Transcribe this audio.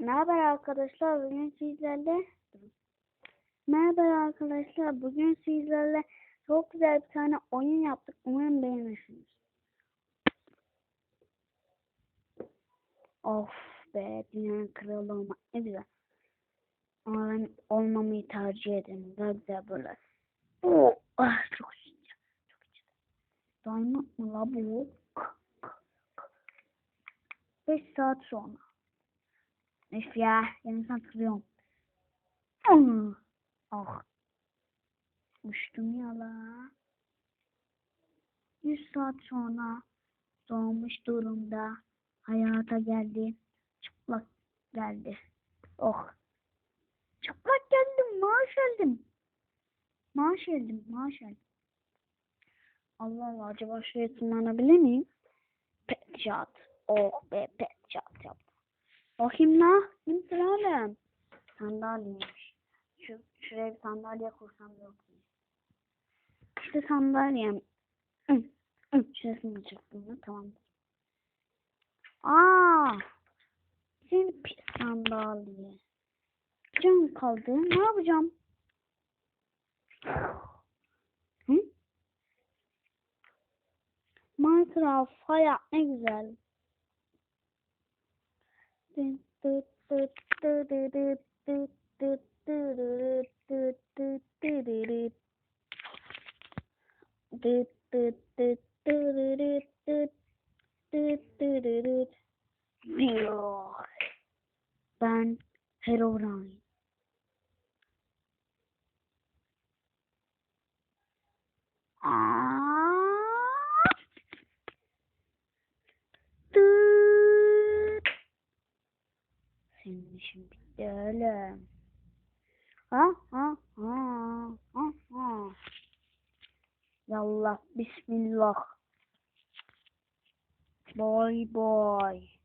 Merhaba arkadaşlar. Bugün sizlerle Merhaba arkadaşlar. Bugün sizlerle çok güzel bir tane oyun yaptık. Umarım beğenirsiniz. Of be dünyanın kralı olmak ne güzel. Ama ben olmamayı tercih ederim. Daha güzel böyle. Oh, ah, çok sıcak. Çok sıcak. Diamond mı la bu? 5 saat sonra. Üf ya, yarım saat kırıyorum. Ah. Uçtum ya la. 100 saat sonra doğmuş durumda hayata geldi. Çıplak geldi. Oh. Çıplak geldim, maaş aldım. Maaş aldım, maaş aldım. Allah Allah, acaba şuraya tırmanabilir miyim? Pet shot. Oh be, pet shot yaptım. Bakayım ne? Kimsin oğlum? Sandalyeymiş. Şu, şuraya bir sandalye kursam yok. İşte sandalyem. Şurasını çıktım? Tamam. Aa! Senin pis sandalye. Canım kaldı. Ne yapacağım? Hı? Minecraft hayat ne güzel. Ben Herobrine. İşin bitti oğlum. Ha ha ha ha ha. Yallah bismillah. Bye bye.